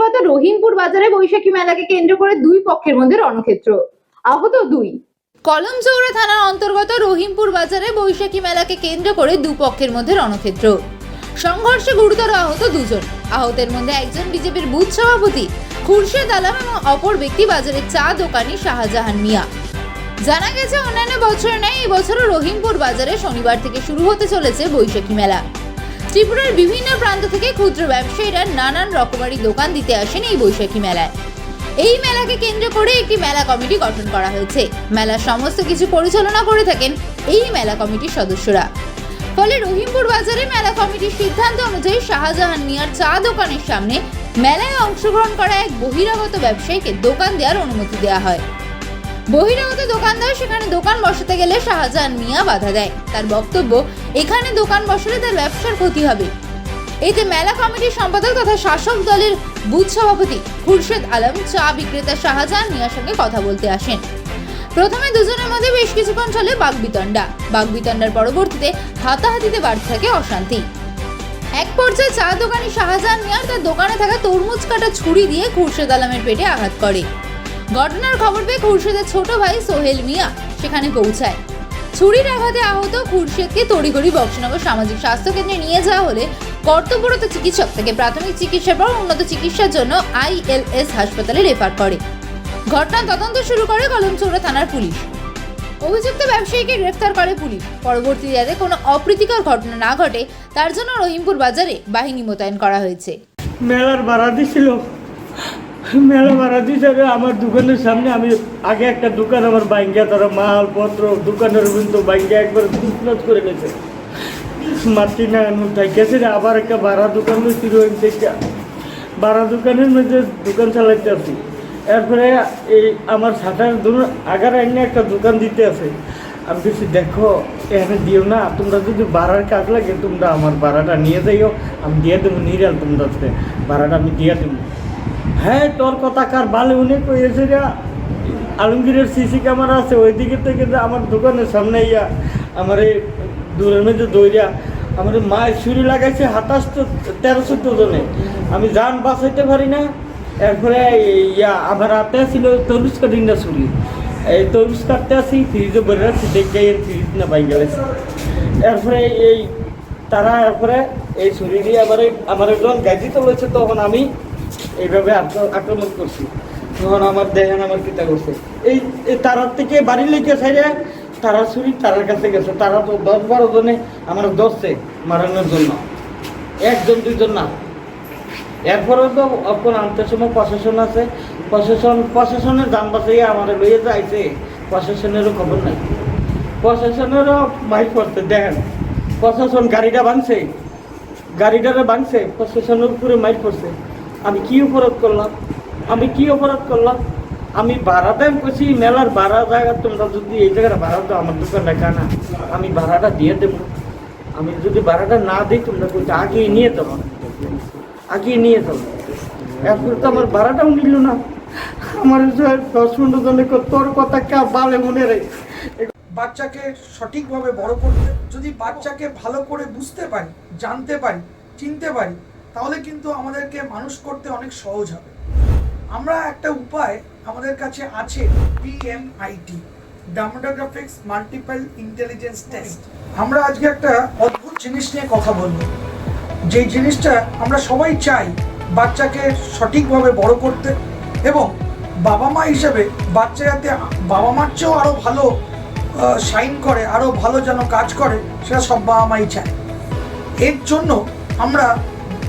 অন্তর্গত রহিমপুর বাজারে বৈশাখী মেলাকে কেন্দ্র করে দুই পক্ষের মধ্যে রণক্ষেত্র। আহত দুই। কলমচৌড়া থানার অন্তর্গত রহিমপুর বাজারে বৈশাখী মেলাকে কেন্দ্র করে দুপক্ষের মধ্যে রণক্ষেত্র। সংঘর্ষে গুরুতর আহত দুজন। আহতের মধ্যে একজন বিজেপির বুথ সভাপতি, খুরশেদ আলম এবং অপর ব্যক্তি বাজারের চা দোকানি শাহজাহান মিয়া। জানা গেছে, অন্যান্য বছর নেয় এই বছরও রহিমপুর বাজারে শনিবার থেকে শুরু হতে চলেছে বৈশাখী মেলা। ত্রিপুরার বিভিন্ন প্রান্ত থেকে ক্ষুদ্র ব্যবসায়ীরা নানান রকমারি দোকান দিতে আসেন এই বৈশাখী মেলায়। এই মেলাকে কেন্দ্র করে একটি মেলা কমিটি গঠন করা হয়েছে। মেলার সমস্ত কিছু পরিচালনা করে থাকেন এই মেলা কমিটির সদস্যরা। ফলে রহিমপুর বাজারে মেলা কমিটির সিদ্ধান্ত অনুযায়ী শাহজাহান মিয়ার চা দোকানের সামনে মেলায় অংশগ্রহণ করা এক বহিরাগত ব্যবসায়ীকে দোকান দেওয়ার অনুমতি দেওয়া হয়। বহিরাগত দোকানদার সেখানে দোকান বসাতে গেলে শাহজাহান মিয়া বাধা দেয়। তার বক্তব্য, এখানে দোকান বসালে তার ব্যবসার ক্ষতি হবে। এতে মেলা কমিটির সম্পাদক তথা শাসক দলের বুথ সভাপতি খুরশেদ আলম চা বিক্রেতা শাহজাহান মিয়ার সঙ্গে কথা বলতে আসেন। প্রথমে দুজনের মধ্যে বেশ কিছুক্ষণ চলে বাগবিতণ্ডা বাগবিতণ্ডার পরবর্তীতে হাতাহাতিতে বাড়তে থাকে অশান্তি। এক পর্যায়ে চা দোকানি শাহজাহান মিয়ার তার দোকানে থাকা তরমুজ কাটা ছুরি দিয়ে খুরশেদ আলমের পেটে আঘাত করে। ঘটনার খবর পেয়ে খুরশেদের ছোট ভাই সোহেল মিয়া সেখানে পৌঁছায়। ছুরির আঘাতে আহত খুরশেদকে তড়িঘড়ি বক্সনগর সামাজিক স্বাস্থ্য কেন্দ্রে নিয়ে যাওয়া হলে কর্তব্যরত চিকিৎসক থেকে প্রাথমিক চিকিৎসার পর উন্নত চিকিৎসার জন্য আইএলএস হাসপাতালে রেফার করে। ঘটনার তদন্ত শুরু করে কলমচৌড়া থানার পুলিশ। অভিযুক্ত ব্যবসায়ীকে গ্রেফতার করে পুলিশ। পরবর্তী যাতে কোনো অপ্রীতিকর ঘটনা না ঘটে, তার জন্য রহিমপুর বাজারে বাহিনী মোতায়েন করা হয়েছে। মেলার ভাড়া দিছিল। মেলা ভাড়া দিয়েছে আমার দোকানের সামনে আমি আগে একটা দোকান আমার বাইঙ্গা তারা মালপত্র, দোকানের কিন্তু বাইঙ্গা একবার খুচরাজ করে নিয়েছে। মাটি না রে, আবার একটা ভাড়া দোকান শুরু হয়েছে ভাড়া দোকানের মধ্যে দোকান চালাইতে আছি এরপরে এই আমার সাঁতার ধরুন আগার এনে একটা দোকান দিতে আছে আমি কিছু দেখো, এখানে দিও না, তোমরা যদি ভাড়ার কাজ লাগে, তোমরা আমার ভাড়াটা নিয়ে যাইও। আমি দিয়ে দেবো, নিরাল তোমরা ভাড়াটা আমি দিয়ে দেবো। হ্যাঁ তোর কথা কার ভালো উনি কইছে যে। আলমগীরের সিসি ক্যামেরা আছে ওই দিকে থেকে আমার দোকানের সামনে ইয়া, আমার এই দূরের মধ্যে দৌড়িয়া আমার মায়ের ছুরি লাগাইছে হাতাশ তো, তেরো চোদ্দ জনে। আমি যান বাঁচাইতে পারি না। এরপরে ইয়া, আমার হাতে ছিল তরুজ কাটিং না ছুরি। এই তরুজ কাটতে আসি ফ্রিজে বলে রাখছি, দেখে এর ফ্রিজ না পাই গেছে। এরপরে এই তারা, এরপরে এই ছুরি দিয়ে আবার আমার একজন গাড়ি তুলেছে, তখন আমি এইভাবে আক্র- আক্রমণ করছি। তখন আমার দেখেন আমার পিতা করছে। এই তারার থেকে বাড়ি লেগে সাইডে তারা ছুরি তারার কাছে গেছে। তারা তো দশ বারো জনে আমার ধরছে মারানোর জন্য। একজন, দুইজন না। এরপরেও তো অপর আনতে সময় প্রশাসন আছে। প্রশাসন, প্রশাসনের দাম বাঁচাইয়া আমার লইয়ে যাইছে। প্রশাসনেরও খবর নাই। প্রশাসনেরও মাইক করতে দেখেন। প্রশাসন গাড়িটা ভাঙছে। গাড়িটারে ভাঙছে, প্রশাসনের উপরে মাইক করছে আমি কি অপরাধ করলাম? আমি কি অপরাধ করলাম? আমি ভাড়া দেন করছি মেলার ভাড়া জায়গা তোমরা যদি এই জায়গাটা ভাড়া দাও, আমার দোকান রেখা না। আমি ভাড়াটা দিয়ে দেবো। আমি যদি ভাড়াটা না দিই, তোমরা বলতে আগেই নিয়ে যাব আগিয়ে নিয়ে যাব এরপরে তো আমার ভাড়াটাও নিল না। আমার দশ পনেরো জনে তোর কথা কে বালে মনে রে? বাচ্চাকে সঠিকভাবে বড় করতে যদি বাচ্চাকে ভালো করে বুঝতে পারি, জানতে পারি, চিনতে পারি তাহলে কিন্তু আমাদেরকে মানুষ করতে অনেক সহজ হবে। আমরা একটা উপায় আমাদের কাছে আছে PMIT dermatoglyphics multiple intelligence test আমরা আজকে একটা অদ্ভুত জিনিস নিয়ে কথা বলব। যে জিনিসটা আমরা সবাই চাই বাচ্চাকে সঠিকভাবে বড় করতে এবং বাবা মা হিসেবে বাচ্চা যাতে বাবা মার চেয়েও আরও ভালো সাইন করে আরও ভালো যেন কাজ করে, সেটা সব বাবা মাই চায়। এর জন্য আমরা